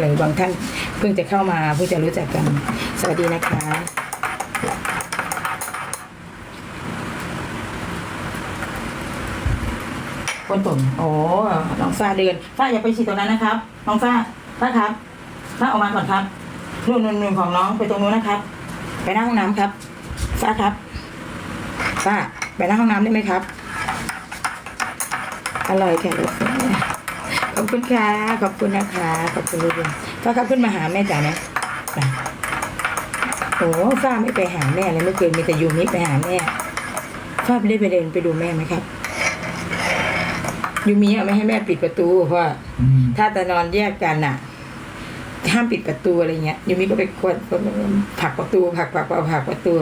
หรือบางท่านเพิ่งจะเข้ามาเพิ่งจะรู้จักกัน สวัสดีนะคะคนตุ่มโอ้น้องฟ้าเดินฟ้าอย่าไปฉีดตรงนั้นนะครับน้องฟ้าฟ้าครับฟ้าออกมาก่อนครับนู่นนู่นนู่นของน้องไปตรงนู้นนะครับ ไปหน้าห้องน้ำครับ ฟ้าครับฟ้าไปหน้าห้องน้ำได้ไหมครับ อร่อยแค่ลูก ขอบคุณค่ะ ขอบคุณนะคะ ขอบคุณลูกฟ้าครับขึ้นมาหาแม่จ๋านะไปโอ้ฟ้าไม่ไปหาแม่เลยเมื่อคืนมีแต่ยูมิไปหาแม่ฟ้าไม่ได้ไปเดินไปดูแม่ไหมครับยูมิอะไม่ให้แม่ปิดประตูเพราะว่าอืมถ้าแต่นอนแยกกันน่ะห้ามปิดประตูอะไรเงี้ยยูมิก็ไปกดผลักประตูผลักผลักผลักผลักประตู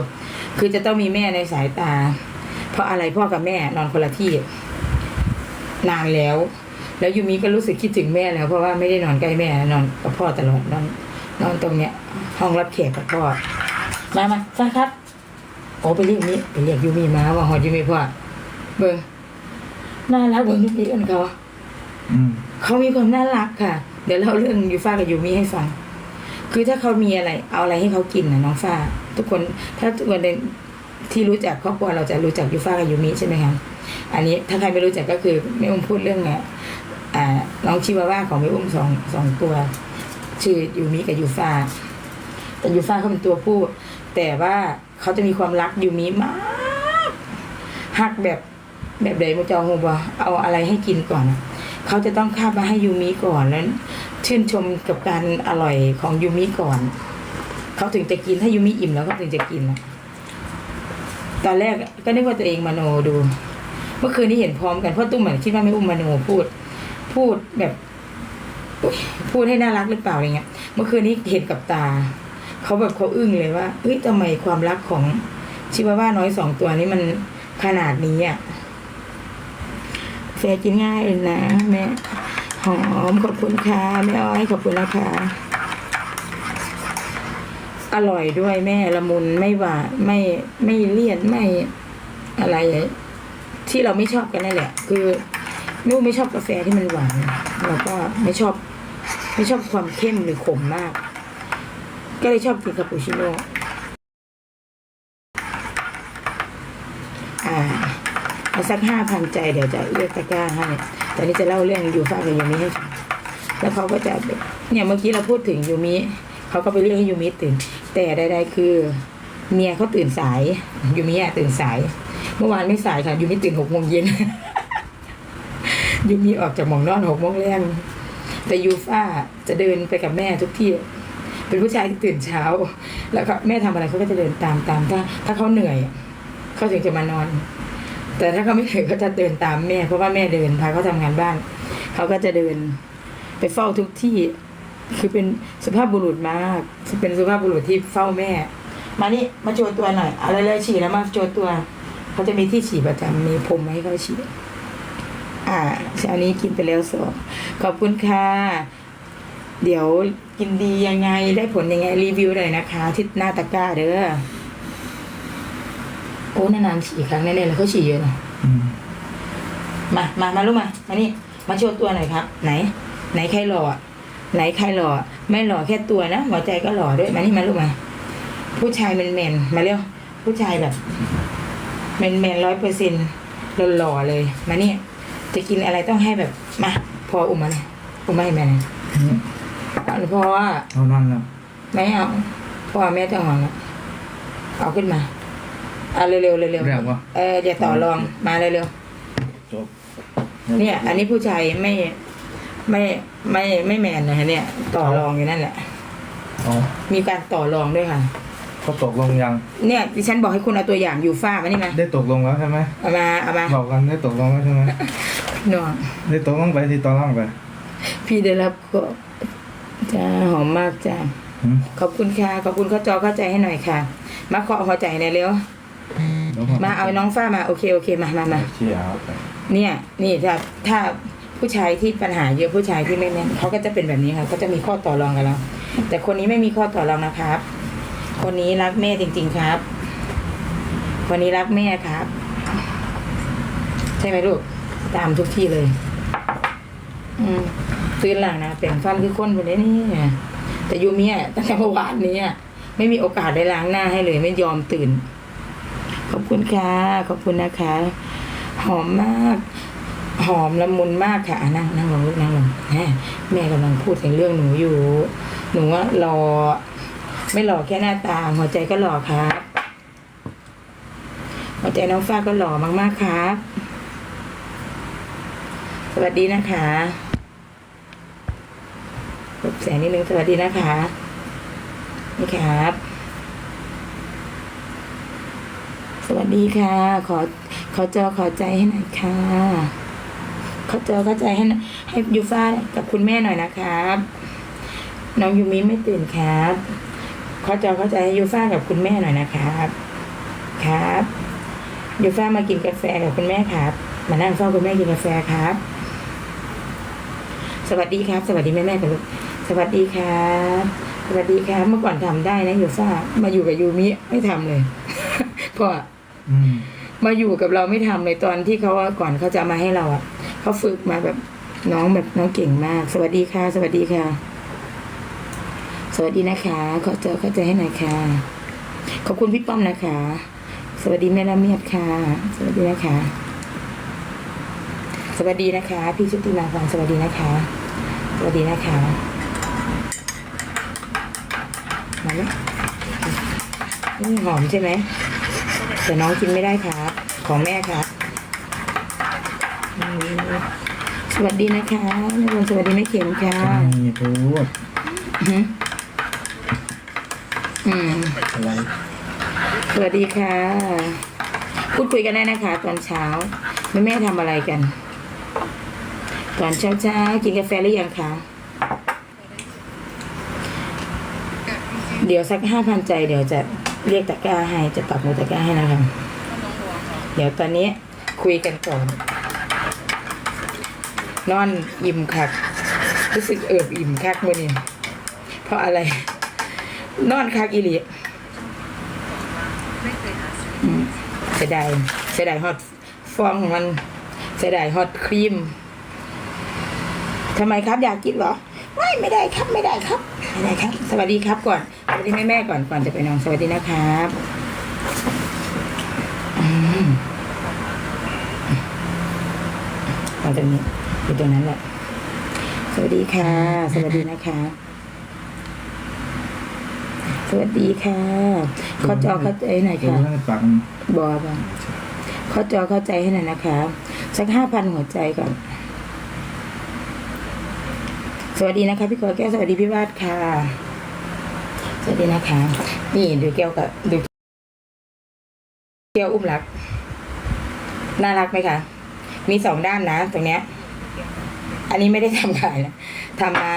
คือจะต้องมีแม่ในสายตา เพราะอะไรพ่อกับแม่นอนคนละที่ นานแล้ว แล้วยูมิก็รู้สึกคิดถึงแม่แล้วเพราะว่าไม่ได้นอนใกล้แม่นอนกับพ่อตลอดนอนนอนตรงเนี้ย ห้องรับแขกกับพ่อมามาฟ้าครับโอ้ไปเรียกนี้ไปเรียกยูมิมาว่าหอดยูมิพ่อเบิ่งน่ารักเบิ่งยูมิกันเขาอืมเขามีความน่ารักค่ะ เดี๋ยวเล่าเรื่องยูฟ่ากับยูมิให้ฟัง คือถ้าเขามีอะไรเอาอะไรให้เขากินนะน้องฟ้า ทุกคนถ้าทุกคนที่รู้จักครอบครัวเราจะรู้จักยูฟ่ากับยูมิใช่ไหมคะอันนี้ถ้าใครไม่รู้จักก็คือแม่อุ้มพูดเรื่องเนี่ย อ่าน้องชิวาว่าของแม่อุ้มสองสองตัว ชื่อยูมิกับยูฟาแต่ยูฟาเขาเป็นตัวผู้ แต่ว่าเขาจะมีความรักยูมิมากฮักแบบแบบใดมุจอฮูบอเอาอะไรให้กินก่อน เขาจะต้องคาบมาให้ยูมิก่อนแล้วชื่นชมกับการอร่อยของยูมิก่อน เขาถึงจะกินถ้ายูมิอิ่มแล้วเขาถึงจะกินนะตอนแรกก็นึกว่าตัวเองมโนดู เมื่อคืนนี้เห็นพร้อมกันเพราะตุ้มเหมือนคิดว่าไม่อุ้มมโนพูด พูดแบบ พูดให้น่ารักหรือเปล่าอะไรเงี้ย เมื่อคืนนี้เห็นกับตา เขาแบบเขาอึ้งเลยว่าเฮ้ยทำไมความรักของชิวาว่าน้อยสองตัวนี้มันขนาดนี้อะแฟกินง่ายเลยนะแม่หอมขอบคุณค่ะแม่อ้อยขอบคุณนะคะอร่อยด้วยแม่ละมุนไม่หวานไม่ไม่เลี่ยนไม่อะไร ที่เราไม่ชอบกันนั่นแหละ คือ ลูกไม่ชอบกาแฟที่มันหวานแล้วก็ไม่ชอบ ไม่ชอบความเข้มหรือขมมาก ก็เลยชอบกินคาปูชิโน่อ่าเอาสักห้าพันใจเดี๋ยวจะเลือกตะกร้าให้ตอนนี้จะเล่าเรื่องยูฟ่ากับยูมิให้ฟังแล้วเขาก็จะเนี่ยเมื่อกี้เราพูดถึงยูมิเขาก็ไปเรียกให้ยูมิตื่น แต่ใดๆคือเมียเขาตื่นสายยูมิอะตื่นสาย เมื่อวานไม่สายค่ะยูมิตื่นหกโมงเย็น ยูมิออกจากหมองนอนหกโมงแรงแต่ยูฟ่าจะเดินไปกับแม่ทุกที่ เป็นผู้ชายที่ตื่นเช้า แล้วก็แม่ทำอะไรเขาก็จะเดินตามตามถ้าถ้าเขาเหนื่อยเขาถึงจะมานอน แต่ถ้าเขาไม่เหนื่อยเขาจะเดินตามแม่ เพราะว่าแม่เดินพาเขาทำงานบ้านเขาก็จะเดินไปเฝ้าทุกที่ คือเป็นสุภาพบุรุษมากเป็นสุภาพบุรุษที่เฝ้าแม่ มานี่มาโชว์ตัวหน่อยอะไรเลยฉี่แล้วมาโชว์ตัว เขาจะมีที่ฉี่ประจำมีพรมให้เขาฉี่ อ่าเช้านี้กินไปแล้วสองขอบคุณค่ะ เดี๋ยวกินดียังไงได้ผลยังไงรีวิวหน่อยนะคะ ที่หน้าตะกร้าเด้อโอ้นานๆฉี่ครั้งแน่ๆแล้วเขาฉี่เยอะนะอืมมามามาลูกมามานี่มาโชว์ตัวหน่อยครับ ไหน ไหนใครหล่อไหนใครหล่อไม่หล่อแค่ตัวนะหัวใจก็หล่อด้วยมานี่มาลูกมาผู้ชายแมนแมนๆมาเร็วผู้ชายแบบแมนแมนร้อยเปอร์เซ็นต์หล่อๆเลยมานี่ จะกินอะไรต้องให้แบบมาพออุ้มมาเลยอุ้มมาให้แม่หน่อยเอาพอว่าเอานั่นแล้วไม่เอาพ่อแม่จะหอนละเอาขึ้นมาเอาเร็วๆเร็วๆเรียกว่าเอออย่าต่อรองมาเร็วจบๆเนี่ย อันนี้ผู้ชายไม่ไม่ไม่ไม่แมนนะฮะเนี่ย ต่อรองอยู่นั่นแหละเอามีการต่อรองด้วยค่ะ เขาตกลงยัง เนี่ยดิฉันบอกให้คุณเอาตัวอย่างอยู่ฟ้ามานี่มาได้ตกลงแล้วใช่ไหมเอามาเอามาบอกกันได้ตกลงแล้วใช่ไหมหน่วงได้ตกลงไปที่ตอนล่างไป พี่ได้รับก็จ้าหอมมากจ้าหืมขอบคุณค่ะขอบคุณเข้าจอเข้าใจให้หน่อยค่ะ มาขอหัวใจหน่อยเร็วเดี๋ยวมาเอาน้องฟ้ามาโอเคโอเคมามามาเชียร์เอาไปเนี่ย นี่ถ้าถ้าผู้ชายที่ปัญหาเยอะผู้ชายที่ไม่แม่นเขาก็จะเป็นแบบนี้ค่ะเขาจะมีข้อต่อรองกับเราแต่คนนี้ไม่มีข้อต่อรองนะครับ คนนี้รักแม่จริง ๆครับคนนี้รักแม่ครับ ใช่ไหมลูก ตามทุกที่เลย อืมตื่นหลังนะแปรงฟันคือคนคนนี้นี่แต่ยูเมิอะตั้งแต่เมื่อวานนี้ไม่มีโอกาสได้ล้างหน้าให้เลย ไม่ยอมตื่น ขอบคุณค่ะ ขอบคุณนะคะ หอมมาก หอมละมุนมากค่ะนั่งนั่งลงลูกนั่งลงแม่แม่กำลังพูดถึงเรื่องหนูอยู่ หนูว่ารอ ไม่หล่อแค่หน้าตา หัวใจก็หล่อครับ หัวใจน้องฟ้าก็หล่อมากๆครับ สวัสดีนะคะลบแสงนิดนึงสวัสดีนะคะ นี่ครับ สวัสดีค่ะ ขอขอจอขอใจให้หน่อยค่ะขอจอขอใจให้ให้ยูฟ้ากับคุณแม่หน่อยนะครับ น้องยูมิไม่ตื่นครับ อจอขอใจให้ยูฟ้ากับคุณแม่หน่อยนะครับ ครับยูฟ้ามากินกาแฟกับคุณแม่ครับ มานั่งเฝ้าคุณแม่กินกาแฟครับ สวัสดีครับ สวัสดีแม่แม่ๆกันลูกสวัสดีครับ สวัสดีครับ เมื่อก่อนทำได้นะยูฟ้ามาอยู่กับยูมิไม่ทำเลยเพราะอืมมาอยู่กับเราไม่ทำเลยตอนที่เขาว่าก่อนเขาจะมาให้เราอะเขาฝึกมาแบบน้องแบบน้องเก่งมาก สวัสดีค่ะ สวัสดีค่ะ สวัสดีนะคะ ขอเจอเข้าใจให้หน่อยค่ะ ขอบคุณพี่ป้อมนะคะ สวัสดีแม่ละเมียดค่ะ สวัสดีนะคะ สวัสดีนะคะ พี่ชุติมาฟังสวัสดีนะคะ สวัสดีนะคะมาไหมนี่หอมใช่ไหมแต่น้องกินไม่ได้ครับ ของแม่ครับอืมสวัสดีนะคะแม่บนสวัสดีแม่เข็มค่ะนี่พูด อืมอะไรสวัสดีค่ะ พูดคุยกันได้นะคะ ตอนเช้า แม่แม่ทำอะไรกัน ตอนเช้าเช้าๆกินกาแฟหรือยังคะ เดี๋ยวสักห้าพันใจ เดี๋ยวจะเรียกตะกร้าให้จะปักหมูตะกร้าให้นะคะ เดี๋ยวตอนนี้คุยกันก่อน นอนอิ่มคัก รู้สึกเอิบอิ่มคักมื่อนี้เพราะอะไร นอนคักอีหลีเสียดายเสียดายฮอตฟองของมันเสียดายฮอตครีมทำไมครับ อยากกินเหรอ ไม่ไม่ได้ครับไม่ได้ครับไม่ได้ครับ สวัสดีครับก่อนสวัสดีแม่แม่ก่อนก่อนจะไปนอนสวัสดีนะครับอืมเอาตรงนี้อยู่ตรงนั้นแหละสวัสดีค่ะ สวัสดีนะคะ สวัสดีค่ะขอจอเข้าใจหน่อยดูค่ะให้ฟังบอบ้างเข้าจอเข้าใจให้หน่อยนะคะ สักห้าพันหัวใจก่อนสวัสดีนะคะ พี่กอแก้วสวัสดีพี่วาดค่ะ สวัสดีนะคะ นี่ดูแก้วกับดูแก้วอุ้มรัก น่ารักไหมคะ มีสองด้านนะ ตรงเนี้ย อันนี้ไม่ได้ทำขายนะทำมา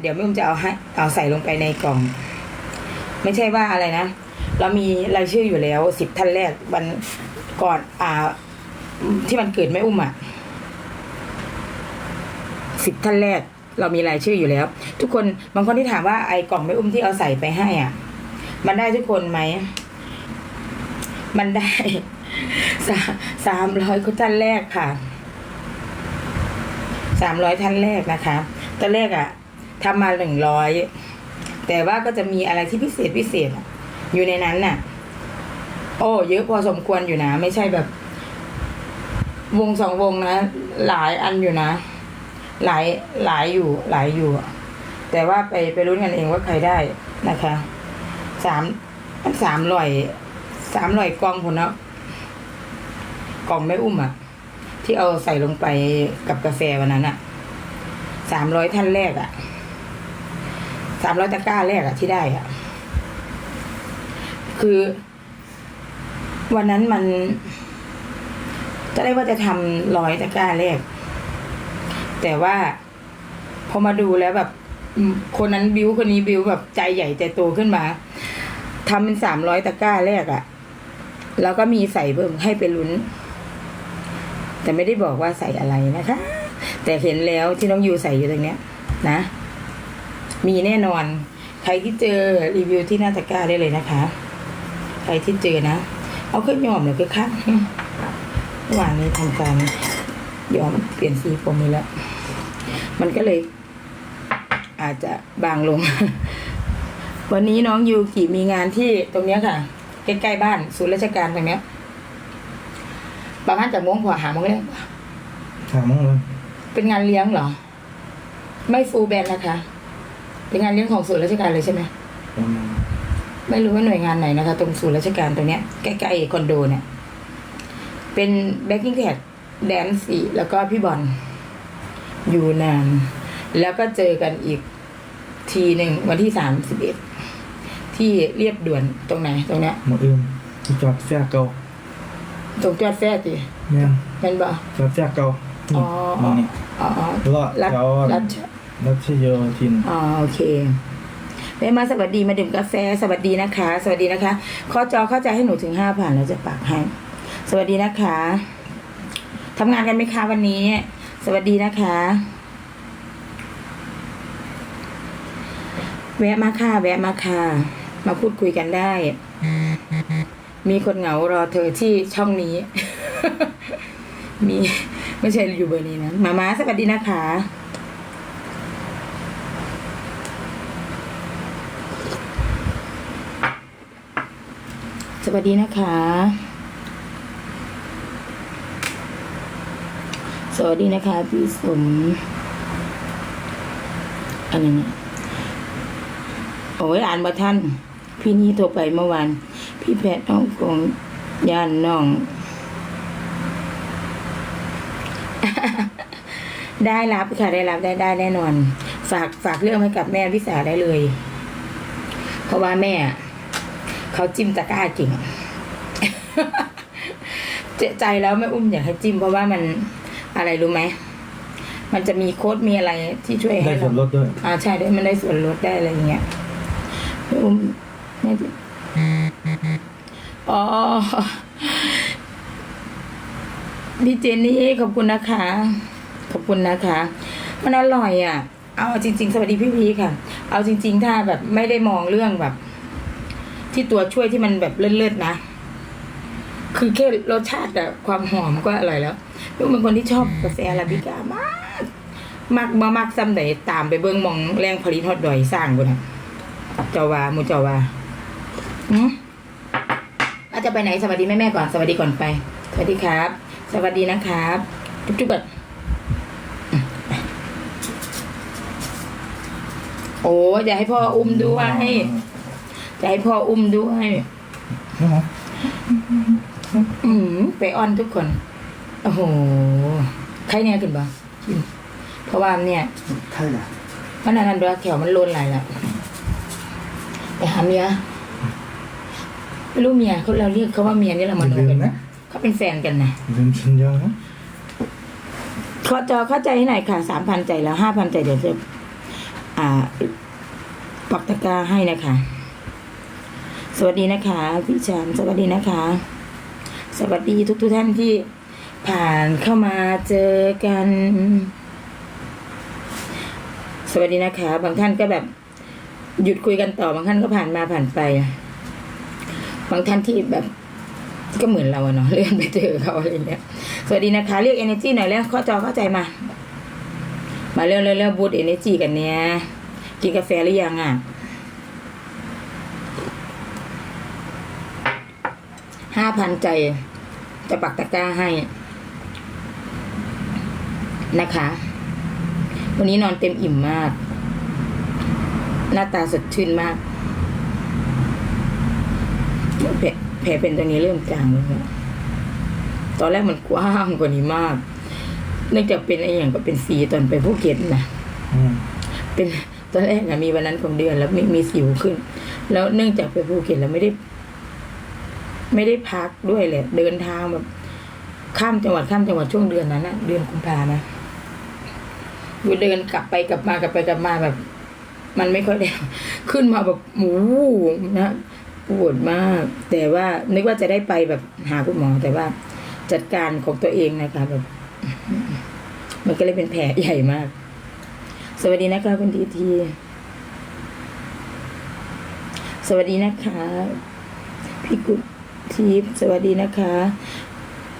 เดี๋ยวแม่อุ้มจะเอาให้เอาใส่ลงไปในกล่อง ไม่ใช่ว่าอะไรนะ เรามีรายชื่ออยู่แล้วสิบท่านแรกวันก่อนอ่า ที่มันเกิดแม่อุ้มอะสิบท่านแรก เรามีรายชื่ออยู่แล้ว ทุกคนบางคนที่ถามว่าไอ้กล่องแม่อุ้มที่เอาใส่ไปให้อะ มันได้ทุกคนไหมมันได้สามสามร้อยคนท่านแรกค่ะสามร้อยท่านแรกนะคะตอนแรกอะทำมาหนึ่งร้อย แต่ว่าก็จะมีอะไรที่พิเศษพิเศษอยู่ในนั้นน่ะ โอ้เยอะพอสมควรอยู่นะ ไม่ใช่แบบ วงสองวงนะ หลายอันอยู่นะ หลายหลายอยู่ หลายอยู่ แต่ว่าไปไปรุ้นกันเองว่าใครได้นะคะสามสามร้อยสามร้อยกล่องผลเนาะกล่องไม่อุ้มอะที่เอาใส่ลงไปกับกาแฟวันนั้นอะสามร้อยท่านแรกอะ สามร้อยตะกร้าแรกอะที่ได้อะคือ วันนั้นมัน จะได้ว่าจะทำร้อยตะกร้าแรก แต่ว่าพอมาดูแล้วแบบ คนนั้นบิวคนนี้บิวแบบใจใหญ่ใจโตขึ้นมาทำเป็นสามร้อยตะกร้าแรกอะ่ะแล้วก็มีใส่เพิ่มให้ไปลุ้น แต่ไม่ได้บอกว่าใส่อะไรนะคะ แต่เห็นแล้วที่น้องยูใส่อยู่ตรงเนี้ย นะ มีแน่นอน ใครที่เจอรีวิวที่หน้าตะกร้าได้เลยนะคะ ใครที่เจอนะ เอาขึ้นยอมเลยคือคักเมื่อวานนี้ทำการยอมเปลี่ยนสีผมไปแล้ว มันก็เลย อาจจะบางลง วันนี้น้องยูกิมีงานที่ตรงเนี้ยค่ะ ใกล้ๆบ้านศูนย์ราชการตรงเนี้ยประมาณจากโมงกว่าหาโมงแรกถามมึงเลยเป็นงานเลี้ยงเหรอ ไม่ฟูลแบนด์นะคะ เป็นงานเลี้ยงของศูนย์ราชการเลยใช่ไหมประมาณไม่รู้ว่าหน่วยงานไหนนะคะ ตรงศูนย์ราชการตรงเนี้ยใกล้ๆคอนโดเนี่ย เป็นแบ็กกิ้งแท็กแดนสี่แล้วก็พี่บอลอยู่นาน แล้วก็เจอกันอีกทีหนึ่งวันที่สามสิบเอ็ดที่เรียบด่วนตรงไหน ตรงเนี้ยหมดอื่นที่จอดแฟร์เก่าตรงจอดแฟร์ตีเนี่ยเป็นบ่จอดแฟร์เก่าอ๋อมองนี่อ๋อรอดรัดแถวรัด รัชโยธิน อ๋อโอเคแม่มาสวัสดีมาดื่มกาแฟ สวัสดีนะคะ สวัสดีนะคะข้อจอเข้าใจให้หนูถึงห้าผ่านแล้วจะปักให้สวัสดีนะคะทำงานกันไหมคะวันนี้ สวัสดีนะคะ แวะมาค่ะแวะมาค่ะ มาพูดคุยกันได้ มีคนเหงารอเธอที่ช่องนี้ มีไม่ใช่อยู่เบอร์นี้นะมามาสวัสดีนะคะ วัสดีนะคะ สวัสดีนะคะ พี่สมอันนี้โอ้ยอ่านมาท่าน พี่นี่โทรไปเมื่อวาน พี่แพทย์น้องกงย่านน้อง ได้รับค่ะได้รับได้ได้แน่นอน ฝากฝากเรื่องให้กับแม่พิสาได้เลย เพราะว่าแม่ เขาจิ้มตะกร้าเก่งเจใจแล้วแม่อุ้มอยากให้จิ้มเพราะว่ามันอะไรรู้ไหม มันจะมีโค้ดมีอะไรที่ช่วยได้ให้ส่วนลเราดด้วย อ่าใช่ด้วยมันได้ส่วนลดได้อะไรอย่างเงี้ยแม่อุ้มแม่จิ้มอ๋อพี่เจนนี่ขอบคุณนะคะ ขอบคุณนะคะ มันอร่อยอะ เอาจริง ๆ สวัสดีพี่พีค่ะ เอาจริง ๆ ถ้าแบบไม่ได้มองเรื่องแบบ ที่ตัวช่วยที่มันแบบเลิศๆนะ คือแค่รสชาติอะความหอมก็อร่อยแล้วลูกเป็นคนที่ชอบกาแฟอาราบิก้ามาก มากมามากซ้ำไหนตามไปเบิ้องมองแรงผลิตฮอตดอยสร้างบุนะเจ้าวามูเจ้าวาอืมอาจจะไปไหนสวัสดีแม่แม่ก่อนสวัสดีก่อนไป สวัสดีครับ สวัสดีนะครับ จุ๊บจุ๊บก่อนโอ้ยอย่าให้พ่ออุ้มด้วย อย่าให้พ่ออุ้มด้วยนี่หรออืมไปอ้อนทุกคน โอ้โห ใครเนี่ยขึ้นบ่กินเพราะว่าเนี่ยใช่ละมันอันนั้นด้วยแขวมันโลนไหลายแล้วไปหาเมียไม่รู้เมียเขาเราเรียกเขาว่าเมียนี่เราอมาย่าโนลืมกันนะเขาเป็นแฟนกันนะอย่าลืมสัญญานะขอจอเข้าใจให้หน่อยค่ะสามพันใจแล้วห้าพันใจเดี๋ยวจะอ่าปักตะกร้าให้นะคะ สวัสดีนะคะพี่ชานสวัสดีนะคะ สวัสดีทุกทุกท่านที่ผ่านเข้ามาเจอกัน สวัสดีนะคะ บางท่านก็แบบ หยุดคุยกันต่อบางท่านก็ผ่านมาผ่านไป บางท่านที่แบบก็เหมือนเราเนาะเลื่อนไปเจอเขาอะไรเงี้ยสวัสดีนะคะ เรียก energy หน่อยแล้วข้อจอเข้าใจมา มาเร็วเร็วเร็วบูต energy กันเนี่ยกินกาแฟหรือยังอะ ห้าพันใจ จะปักตะกร้าให้นะคะ วันนี้นอนเต็มอิ่มมาก หน้าตาสดชื่นมาก แผลแผลเป็นตรงนี้เริ่มจางแล้วเนี่ยตอนแรกมันกว้างกว่านี้มากเนื่องจากเป็นไอ้อย่างก็เป็นสีตอนไปภูเก็ตนะอืมเป็นตอนแรกนะมีวันนั้นของเดือนแล้วมีมีสิวขึ้น แล้วเนื่องจากไปภูเก็ตแล้วไม่ได้ ไม่ได้พักด้วยแหละ เดินทางแบบ ข้ามจังหวัดข้ามจังหวัดช่วงเดือนนั้นนะเดือนกุมภานะอยู่เดินกลับไปกลับมากลับไปกลับมาแบบ มันไม่ค่อยได้ขึ้นมาแบบหมูนะปวดมาก แต่ว่านึกว่าจะได้ไปแบบหาคุณหมอแต่ว่าจัดการของตัวเองนะคะแบบ มันก็เลยเป็นแผลใหญ่มาก สวัสดีนะคะคุณทีทีสวัสดีนะคะ พี่กุ๊ ทิพย์สวัสดีนะคะ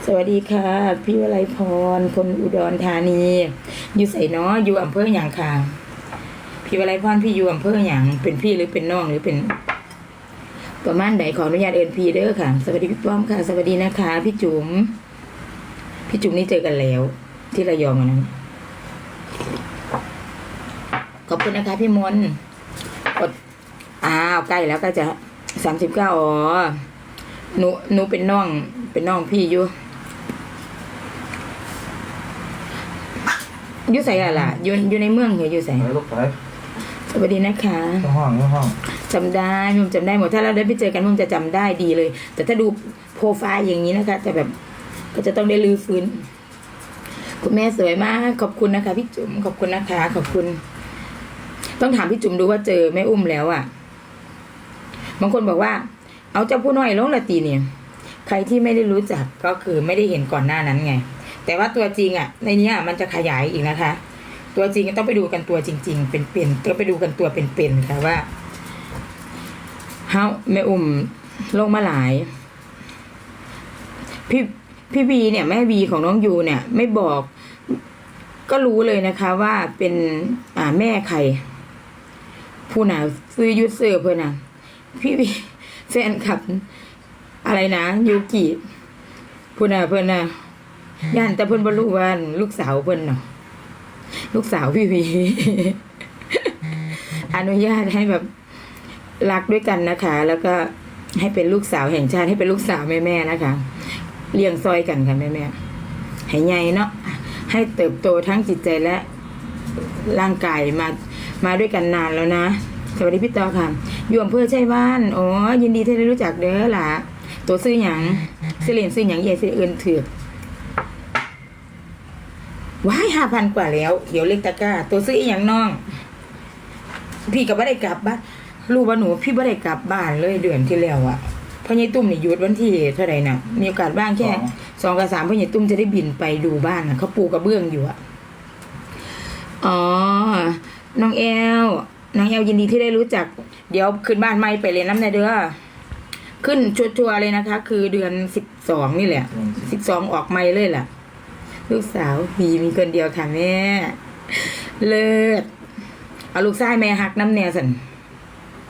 สวัสดีค่ะ พี่วลัยพร คนอุดรธานี อยู่ใส่เนาะอยู่อำเภออย่างค่ะ พี่วลัยพรพี่อยู่อำเภออย่างเป็นพี่หรือเป็นน้องหรือเป็น ประมาณใดขออนุญาตเอินพี่เด้อค่ะ สวัสดีพี่ป้อมค่ะ สวัสดีนะคะ พี่จุ๋ม พี่จุ๋มนี่เจอกันแล้ว ที่ระยองวันนั้นขอบคุณนะคะ พี่มนต์กดอ้าวใกล้แล้วใกล้จะสามสิบเก้าอ๋อ หนูหนูเป็นน้อง เป็นน้องพี่อยู่อยู่ใส่อะล่ะอยู่อยู่ในเมืองเหรออยู่ใส่ไปลูกไปสวัสดีนะคะเข้าห้องเข้าห้องจำได้มุมจำได้หมดถ้าเราได้ไปเจอกันมุมจะจำได้ดีเลย แต่ถ้าดูโปรไฟล์อย่างนี้นะคะจะแบบก็จะต้องได้ลื้อฟื้น คุณแม่สวยมาก ขอบคุณนะคะพี่จุ๋มขอบคุณนะคะ ขอบคุณ ต้องถามพี่จุ๋มดูว่าเจอแม่อุ้มแล้วอะ่ะ บางคนบอกว่า เอาเจ้าผู้น้อยลงละตีเนี่ยใครที่ไม่ได้รู้จักก็คือไม่ได้เห็นก่อนหน้านั้นไง แต่ว่าตัวจริงอะ่ะ ในนี้มันจะขยายอีกนะคะ ตัวจริงต้องไปดูกันตัวจริง ๆ เป็นๆก็ไปดูกันตัวเป็นๆค่ะว่าเฮาแม่อุ้มลงมาหลาย พี่พี่บีเนี่ยแม่บีของน้องยูเนี่ย ไม่บอก ก็รู้เลยนะคะ ว่าเป็นอ่าแม่ใครผู้หน่ะซื้อยุดเสือเพื่อนน่ะพี่บี แฟนคลับ อะไรนะยูกิผู้น่ะเพื่อนน่ะย่านแต่เพื่อนบรรลุว่าลูกสาวเพื่อนเนาะลูกสาวพี่บีอนุญาตให้แบบรักด้วยกันนะคะ แล้วก็ให้เป็นลูกสาวแห่งชาติให้เป็นลูกสาวแม่ๆนะคะเลี้ยงซอยกันค่ะแม่ๆให้ใหญ่เนาะให้เติบโตทั้งจิตใจและร่างกายมามาด้วยกันนานแล้วนะ สวัสดีพี่ต่อค่ะอยู่อำเภอชัยบ้านอ๋อยินดีที่ได้รู้จักเด้อล่ะตัวซื้อหยังซื้อเหรียญซื้อหยังใหญ่ซื้อเอินถือกว้ายห้าพันกว่าแล้ว เดี๋ยวเล็กตะกร้า ตัวซื้ออีหยังน้อง พี่ก็ไม่ได้กลับบ้านรู้ว่าหนูพี่ไม่ได้กลับบ้านเลยเดือนที่แล้วอะเพราะยายตุ้มนี่หยุดวันที่เท่าไหร่น่ะมีโอกาสบ้างแค่สองกับสามเพราะยายตุ้มจะได้บินไปดูบ้านน่ะเขาปูกระเบื้องอยู่อะอ๋อ น้องแอล น้องแอลยินดีที่ได้รู้จัก เดี๋ยวขึ้นบ้านไม่ไปเรียนน้ำในเด้อขึ้นชัวร์ๆเลยนะคะ คือเดือนสิบสองนี่แหละสิบสองออกไม่เลยล่ะ ลูกสาวมีมีคนเดียวค่ะแม่เลิศเอาลูกไส้แม่หักน้ำแนวสัน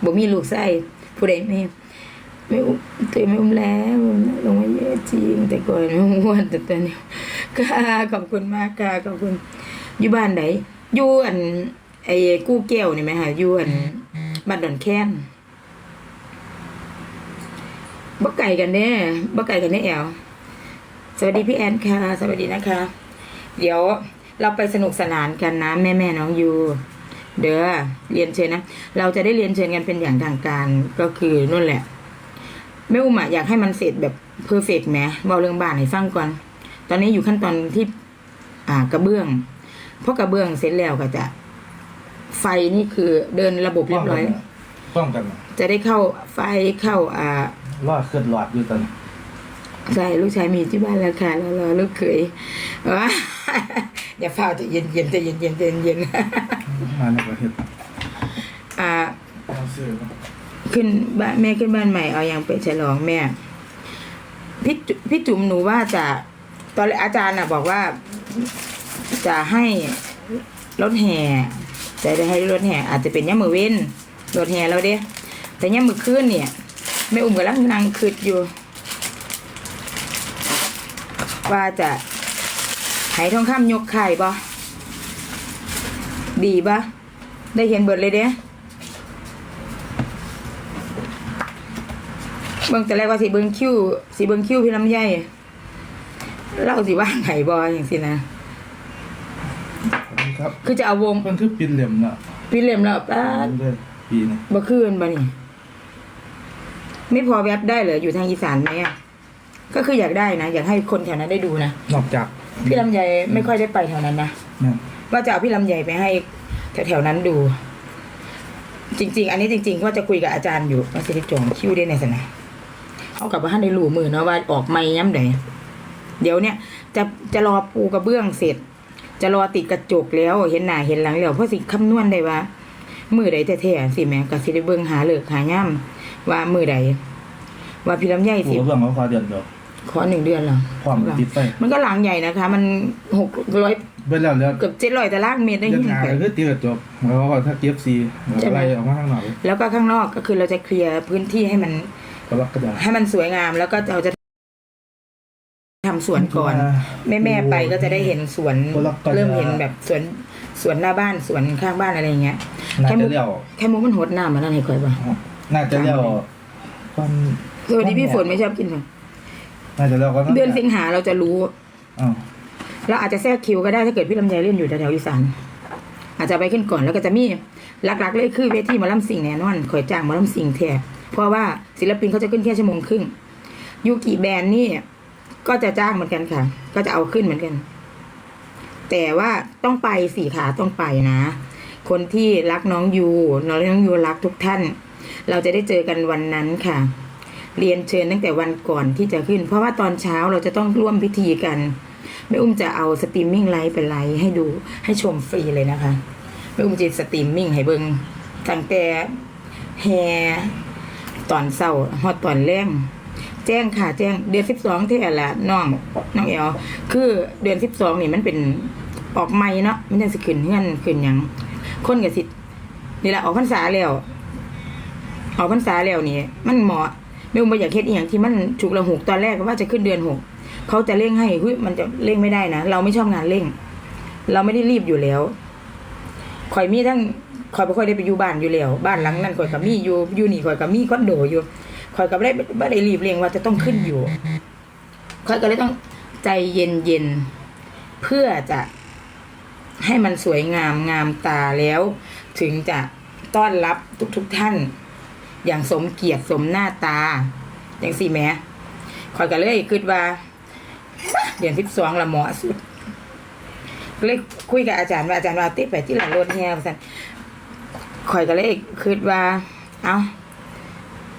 บ่มีลูกไส้ผู้ใดไม่ไม่อุ้มตื่นไม่อุ้มแล้วลงมาเยอะจริงแต่ก่อนไม่อ้วนแต่ตอนนี้ค่ะขอบคุณมากค่ะขอบคุณอยู่บ้านไหนอยู่อัน ไอ้กู้แก้วนี่ไหมคะอยู่อันบ้านดอนแค้นบ่ไก่กันแน่บ่ไก่กันแน่แอลสวัสดีพี่แอนค่ะ สวัสดีนะคะ เดี๋ยวเราไปสนุกสนานกันนะ แม่แม่ๆน้องยูเด้อเรียนเชิญนะ เราจะได้เรียนเชิญกันเป็นอย่างทางการก็คือนู่นแหละแม่อุ้มอะอยากให้มันเสร็จแบบเพอร์เฟกต์ไหมบอกเรื่องบ้านให้ฟังก่อน ตอนนี้อยู่ขั้นตอนที่ อ่ากระเบื้องเพราะกระเบื้องเสร็จแล้วก็จะ ไฟนี่คือเดินระบบเรียบร้อยป้องกันน่ะจะได้เข้าไฟเข้าอ่ารอดขึ้นหลอดอยู่ตอนใช่ลูกชายมีที่บ้านแล้วค่ะแล้วรอลูกเขยว้าอย่าเฝ้าใจะเย็นเย็นๆใจะเย็นเย็นๆใจเย็นมาในประเทศๆอ่าเอาซื้อมาขึ้นบ้านแม่ขึ้นบ้านใหม่เอาอย่างไปฉลองแม่พี่จุพี่จุ๋มหนูว่าจะตอนแรกอาจารย์น่ะบอกว่า จะให้รถแห่ จะได้ให้รถแห่อาจจะเป็นย่ามือเว้นรถแห่เราเด้แต่ย่ามือขึ้นเนี่ยแม่อุ้มกำลังนั่งคืดอยู่ ว่าจะให้ทองคำยกไข่บ่ดีบ่ได้เห็นเบิดเลยเด้เบิ่งแต่แรกว่าสิเบิ่งคิ้วสิเบิ่งคิ้วพี่ลำไยเล่าสิว่าไงบอยอย่างสินะ ครับ คือจะเอาวงเพิ่นคือปินเหลี่ยมเนาะพี่เหล่มแล้วป้าดเลยปีนี้บ่คืนบ่นี่ไม่พอแวบได้เหรออยู่ทางอีสานไหมอะก็คืออยากได้นะอยากให้คนแถวนั้นได้ดูนะนอกจากพี่ลำไยไม่ค่อยได้ไปแถวนั้นนะเนี่ยว่าจะเอาพี่ลำไยไปให้แถวๆนั้นดู จริง ๆ อันนี้จริงๆว่าจะคุยกับอาจารย์อยู่ว่าสิได้จองคิวได้ในสนะเอากลับว่าท่านได้รู้มือเนาะว่าออกไม่ย้ำใดเดี๋ยวเนี่ยจะจะรอปูกระเบื้องเสร็จ จะรอติดกระจกแล้วเห็นหน้าเห็นหลังแล้วเพราะสิคำนวณได้ว่ามือใดแท้ๆสิแม่ก็สิได้เบิ่งหาเลิกหาย่ำว่ามือใดว่าพี่ลำไยปูสิกระเบื้องเขาคอเดือนเดียว ขอหนึ่งเดือนเหรอความติดไฟมันก็หลังใหญ่นะคะ มันหกร้อยเบิ่แล้วแล้วเกือบเจ็ดร้อยตารางเมตรได้เรื่องยินงานไปก็คือตีกระจกแล้วก็ถ้าเก็บซีแล้วไล่ออกมาข้างนอกแล้วก็ข้างนอกก็คือเราจะเคลียร์พื้นที่ให้มันกระลักกระดาษ ให้มันสวยงามแล้วก็เราจะ ทำสวนก่อน แม่แม่ๆไปก็จะได้เห็นสวนคนละกันเริ่มเห็นแบบสวนสวนหน้าบ้านสวนข้างบ้านอะไรอย่างเงี้ยน่าแค่มุจะกเลี้ยวแค่มุกมันหดน้ำมันนั่นให้คอยป่ะน่าจะเลี้ยวความสวัสดีพี่ฝนไม่ชอบกินค่ะน่าจะเลี้ยวก็เดือนสิงหาเราจะรู้อ้าวเราอาจจะแทรกคิวก็ได้ถ้าเกิดพี่ลำไยเล่นอยู่แถวๆอีสานอาจจะไปขึ้นก่อนแล้วก็จะมีหลักๆ เลยคือเวทีหมอลำสิงแน่นอนข่อยจ้างหมอลำสิงแท้เพราะว่าศิลปินเขาจะขึ้นแค่ชั่วโมงครึ่งยูกิแบนด์นี่ ก็จะจ้างเหมือนกันค่ะ ก็จะเอาขึ้นเหมือนกัน แต่ว่าต้องไปสี่ขาต้องไปนะ คนที่รักน้องยูน้องน้องยูรักทุกท่าน เราจะได้เจอกันวันนั้นค่ะ เรียนเชิญตั้งแต่วันก่อนที่จะขึ้น เพราะว่าตอนเช้าเราจะต้องร่วมพิธีกันแม่อุ้มจะเอาสตรีมมิ่งไลฟ์ไปไลฟ์ให้ดูให้ชมฟรีเลยนะคะแม่อุ้มจะสตรีมมิ่งให้เบิงตั้งแต่แฮตอนเศร้าฮอดตอนแรง จ้งค่ะ แจ้งเดือนสิบสองที่ละน้องน้องเอลคือเดือนสิบสองนี่มันเป็นออกใหม่เนาะมันจะสิขึ้นเฮือนขึ้นยังคนกับสินี่แหละออกพรรษาแล้วออกพรรษาแล้วนี่มันเหมาะไม่อุ้มบ่อยากเฮ็ดอีหยังที่มันฉุกละหุกตอนแรกว่าจะขึ้นเดือนหกเขาจะเร่งให้เฮ้ยมันจะเร่งไม่ได้นะเราไม่ชอบงานเร่ง เราไม่ได้รีบอยู่แล้วข่อยมีทั้งข่อยบ่ค่อยได้ไปอยู่บ้านอยู่แล้วบ้านหลังนั้นข่อยก็มีอยู่อยู่นี่ข่อยก็มีคอนโดอยู่ ข่อยก็ไม่ได้ไม่ได้รีบเร่งว่าจะต้องขึ้นอยู่ข่อยก็เลยต้องใจเย็นเย็นเพื่อจะให้มันสวยงามงามตาแล้ว ถึงจะต้อนรับทุกๆทท่าน อย่างสมเกียรติสมหน้าตา อย่างสี่แม่ข่อยก็เลยคิดว่าเดือนสิบสองละเหมาะสุดเลยคุยกับอาจารย์ว่าอาจารย์ว่าติไปที่หลังรถแฮวสันข่อยก็เลยคิดว่า เอา้า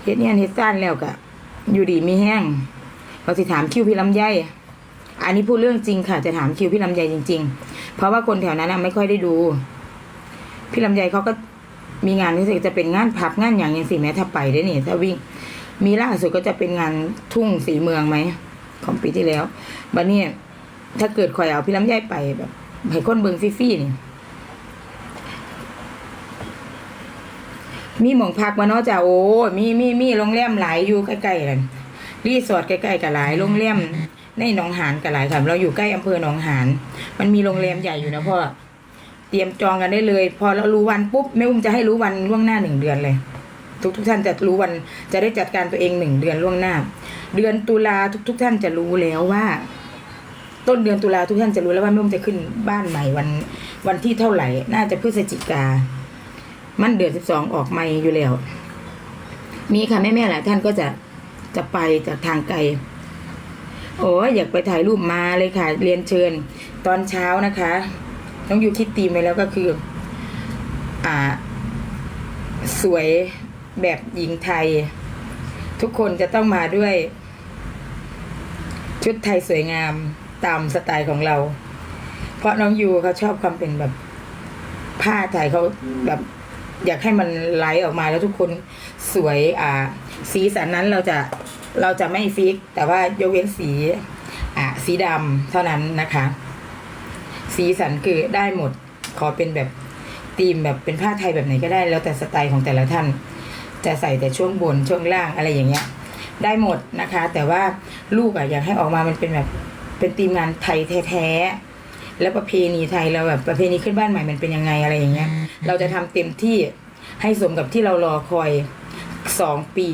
เฮ็ดเนี่ยเฮ็ดซ่านแล้วก็อยู่ดีมีแห้งเราสิถามคิวพี่ลำไยอันนี้พูดเรื่องจริงค่ะ จะถามคิวพี่ลำไยจริง ๆ เพราะว่าคนแถวนั้นไม่ค่อยได้ดู พี่ลำไยเขาก็มีงานที่จะเป็นงานพับงานอย่างย่างสิแม้ถ้าไปได้นี่ถ้าวิ่ง มีล่าสุดก็จะเป็นงานทุ่งสีเมืองไหมของปีที่แล้วบัดนี้ถ้าเกิดข่อยเอาพี่ลำไยไปแบบให้คนเบิงฟี่ๆนี่ มีหมองพักมาเนาะจ้ะโอ้มีมีมีโรงแรมหลายอยู่ใกล้ๆกันรีสอร์ทใกล้ๆกับหลายโรงแรมในหนองหานกับหลายค่ะเราอยู่ใกล้อำเภอหนองหานมันมีโรงแรมใหญ่อยู่นะพ่อเตรียมจองกันได้เลย พอเรารู้วันปุ๊บแม่อุ้มจะให้รู้วันล่วงหน้าหนึ่งเดือนเลย ทุกทุกท่านจะรู้วันจะได้จัดการตัวเองหนึ่งเดือนล่วงหน้า เดือนตุลาทุกทุกท่านจะรู้แล้วว่า ต้นเดือนตุลาทุกท่านจะรู้แล้วว่าแม่อุ้มจะขึ้นบ้านใหม่วันวันที่เท่าไหร่ น่าจะพฤศจิกา มันเดือนสิบสองออกใหม่อยู่แล้ว มีค่ะแม่ๆหลายท่านก็จะจะไปจากทางไกล โอ้อยากไปถ่ายรูปมาเลยค่ะ เรียนเชิญ ตอนเช้านะคะต้องอยู่คิดตีมไปแล้วก็คือ อ่า สวยแบบหญิงไทย ทุกคนจะต้องมาด้วย ชุดไทยสวยงามตามสไตล์ของเรา เพราะน้องยูเขาชอบความเป็นแบบผ้าไทยเขาแบบ อยากให้มันไหลออกมาแล้วทุกคนสวยอ่า สีสันนั้นเราจะเราจะไม่ฟิก แต่ว่ายกเว้นสีอ่าสีดำเท่านั้นนะคะ สีสันคือได้หมดขอเป็นแบบธีมแบบเป็นผ้าไทยแบบไหนก็ได้ แล้วแต่สไตล์ของแต่ละท่าน จะใส่แต่ช่วงบนช่วงล่างอะไรอย่างเงี้ย ได้หมดนะคะ แต่ว่าลูกอะอยากให้ออกมามันเป็นแบบเป็นธีมงานไทยแท้ๆ แล้วประเพณีไทยเราแบบประเพณีขึ้นบ้านใหม่มันเป็นยังไงอะไรอย่างเงี้ย เราจะทำเต็มที่ให้สมกับที่เรารอคอยสองปี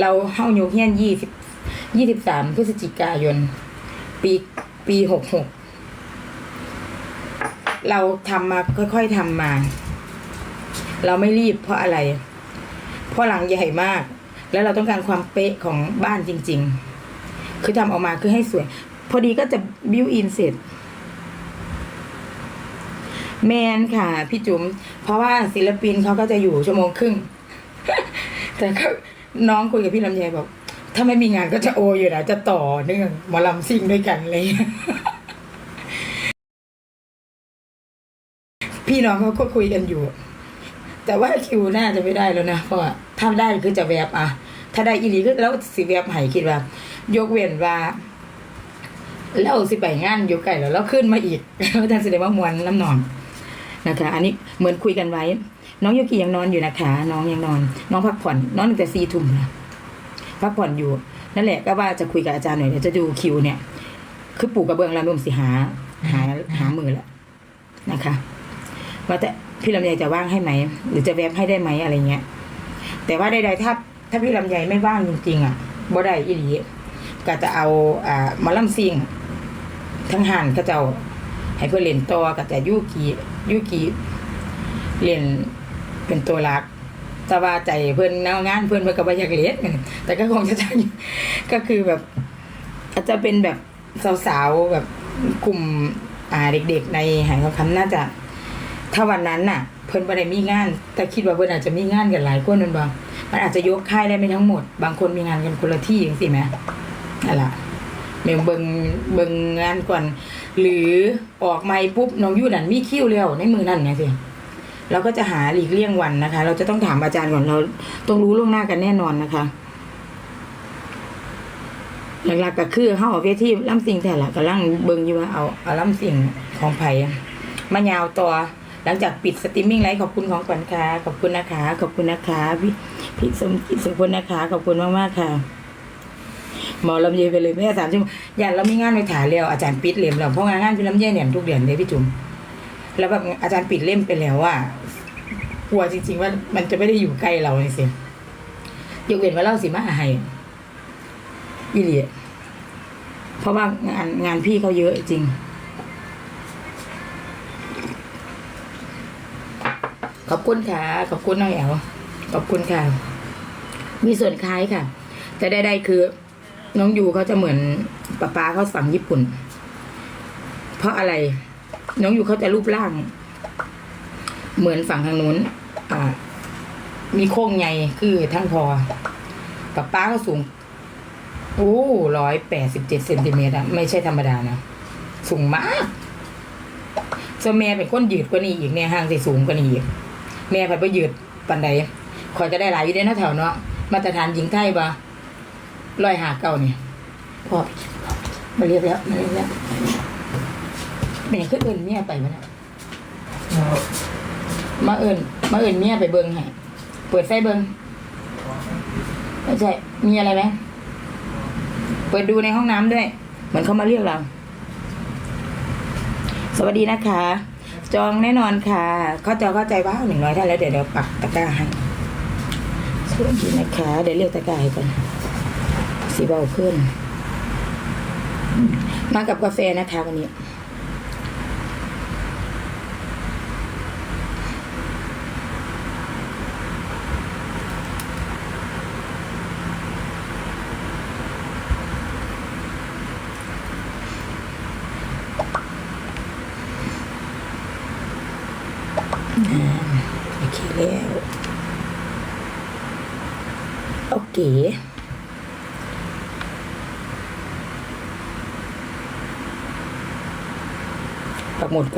เราเข้าโยกเฮียนยี่สิบยี่สิบสามพฤศจิกายน ปีปีหกหกเราทำมาค่อยๆทำมา เราไม่รีบเพราะอะไร เพราะหลังใหญ่มาก แล้วเราต้องการความเป๊ะของบ้านจริง ๆ คือทำออกมาคือให้สวย พอดีก็จะบิวอินเสร็จ แมนค่ะ พี่จุ๋มเพราะว่าศิลปินเขาก็จะอยู่ชั่วโมงครึ่ง แต่ก็น้องคุยกับพี่ลำไยบอกถ้าไม่มีงานก็จะโออยู่นะจะต่อเนื่องหมอลำซิ่งด้วยกันเลย พี่น้องเขาก็คุยกันอยู่ แต่ว่าคิวน่าจะไม่ได้แล้วนะเพราะว่าถ้าได้คือจะแวบอะถ้าได้อีหลีก็แล้วสิแบบไห้คิดว่า ยกเว้นว่าเราสิไปงานอยู่ไกลแล้วเราขึ้นมาอีกแล้วท่านแสดงว่ามวนน้ำนอน นะคะ อันนี้เหมือนคุยกันไว้ น้องโยกิยังนอนอยู่นะคะ น้องยังนอน น้องพักผ่อน นอนตั้งแต่สี่ทุ่มนะพักผ่อนอยู่ นั่นแหละก็ว่าจะคุยกับอาจารย์หน่อยเดี๋ยวจะดูคิวเนี่ย คือปู่กระเบื้องลานุ่มสิหา หาหามือแล้วนะคะ ว่าแต่พี่ลำไยจะว่างให้ไหม หรือจะแวบให้ได้ไหมอะไรเงี้ย แต่ว่าใดๆถ้า ถ้าพี่ลำไยไม่ว่างจริงๆอะบ่ได้อีหลีก็จะเอาอ่ามาล่ำซิงทั้งหันเขาเจ้าให้เพื่อเล่นต่อก็จะยุกี ยุกีเล่นเป็นตัวหลักแต่ว่าใจเพื่อนแนวงานเพื่อนเพื่อนก็บ่อยากเล่นแต่ก็คงจะจะก็คือแบบ อาจจะเป็นแบบสาวๆแบบกลุ่มอ่าเด็ก ๆ ในหายทองคำน่าจะ ถ้าวันนั้นน่ะ เพิ่อนบ่ได้มีงาน แต่คิดว่าเพิ่นอาจจะมีงานกันหลายคนนั่นบ่มันอาจจะยกค่ายได้ไม่ทั้งหมด บางคนมีงานกันคนละที่จังซี่แหมนั่นล่ะ เมงเบิงเบิงงานก่อน หรือออกไม้ปุ๊บน้องยู่นั่นมีคิ้วแล้วในมือนั่นไงสิเราก็จะหาหลีกเลี่ยงวันนะคะ เราจะต้องถามอาจารย์ก่อนเราต้องรู้ล่วงหน้ากันแน่นอนนะคะหลักๆก็คือเฮาเอาเวทีล่ำสิ่งแต่ละกำลังเบิงอยู่ว่าเอาเอาล่ำสิ่งของไผ่มายาวต่อหลังจากปิดสตรีมมิ่งไลฟ์ขอบคุณของขวัญค่ะขอบคุณนะคะ ขอบคุณนะคะ พี่พี่สมกิจสุพลนะคะ ขอบคุณมากมากๆค่ะ หมอลำเยไปเลยแม่สามชั่วโมงอย่างเรามีงานไปถ่ายแล้วอาจารย์ปิดเล่มแล้วเพราะงานงานพี่ลำเยเนี่ยทุกเดือนเลยพี่จุ๋มแล้วแบบอาจารย์ปิดเล่มไปแล้วอะกลัวจริง ๆ ว่ามันจะไม่ได้อยู่ใกล้เราเลยสิยกเว้นว่าเราสิมาให้อีหลีเพราะว่างานงานพี่เขาเยอะจริง ขอบคุณค่ะ ขอบคุณน้องแอลขอบคุณค่ะ มีส่วนคล้ายค่ะ แต่ใดๆคือ น้องยูเขาจะเหมือนป้าป้าเขาฝั่งญี่ปุ่น เพราะอะไร น้องยูเขาจะรูปร่าง เหมือนฝั่งทางนู้นอ่า มีโค้งใหญ่คือทั้งพอป้าป้าเขาสูง โอ้ร้อยแปดสิบเจ็ดเซนติเมตรอะไม่ใช่ธรรมดานะสูงมากส่วนแม่เป็นคนยืดกว่านี้อีกเนี่ยห่างสิสูงกว่านี้อีก แม่ผัดไปยืดปันใดคอยก็ได้หลายอยู่เด้นะแถวเนาะมาตรฐานหญิงไทยปะ ร้อยหาเก้านี่พอมาเรียบแล้วมาเรียบแล้วแม่คือเอินเมียไปมาเนี่ยมาเอินมาเอินเมียไปเบิ้งให้เปิดไฟเบิ้งไม่ใช่มีอะไรไหมเปิดดูในห้องน้ำด้วย เหมือนเขามาเรียกเรา สวัสดีนะคะ จองแน่นอนค่ะ เขาจะเข้าใจว่าหนึ่งร้อยท่านแล้วเดี๋ยวเดี๋ยวปักตะกร้าให้สวัสดีนะคะ เดี๋ยวเรียกตะกร้าให้ก่อน สีเบาขึ้น มากับกาแฟนะคะวันนี้โอเคแล้วโอเค മൂടി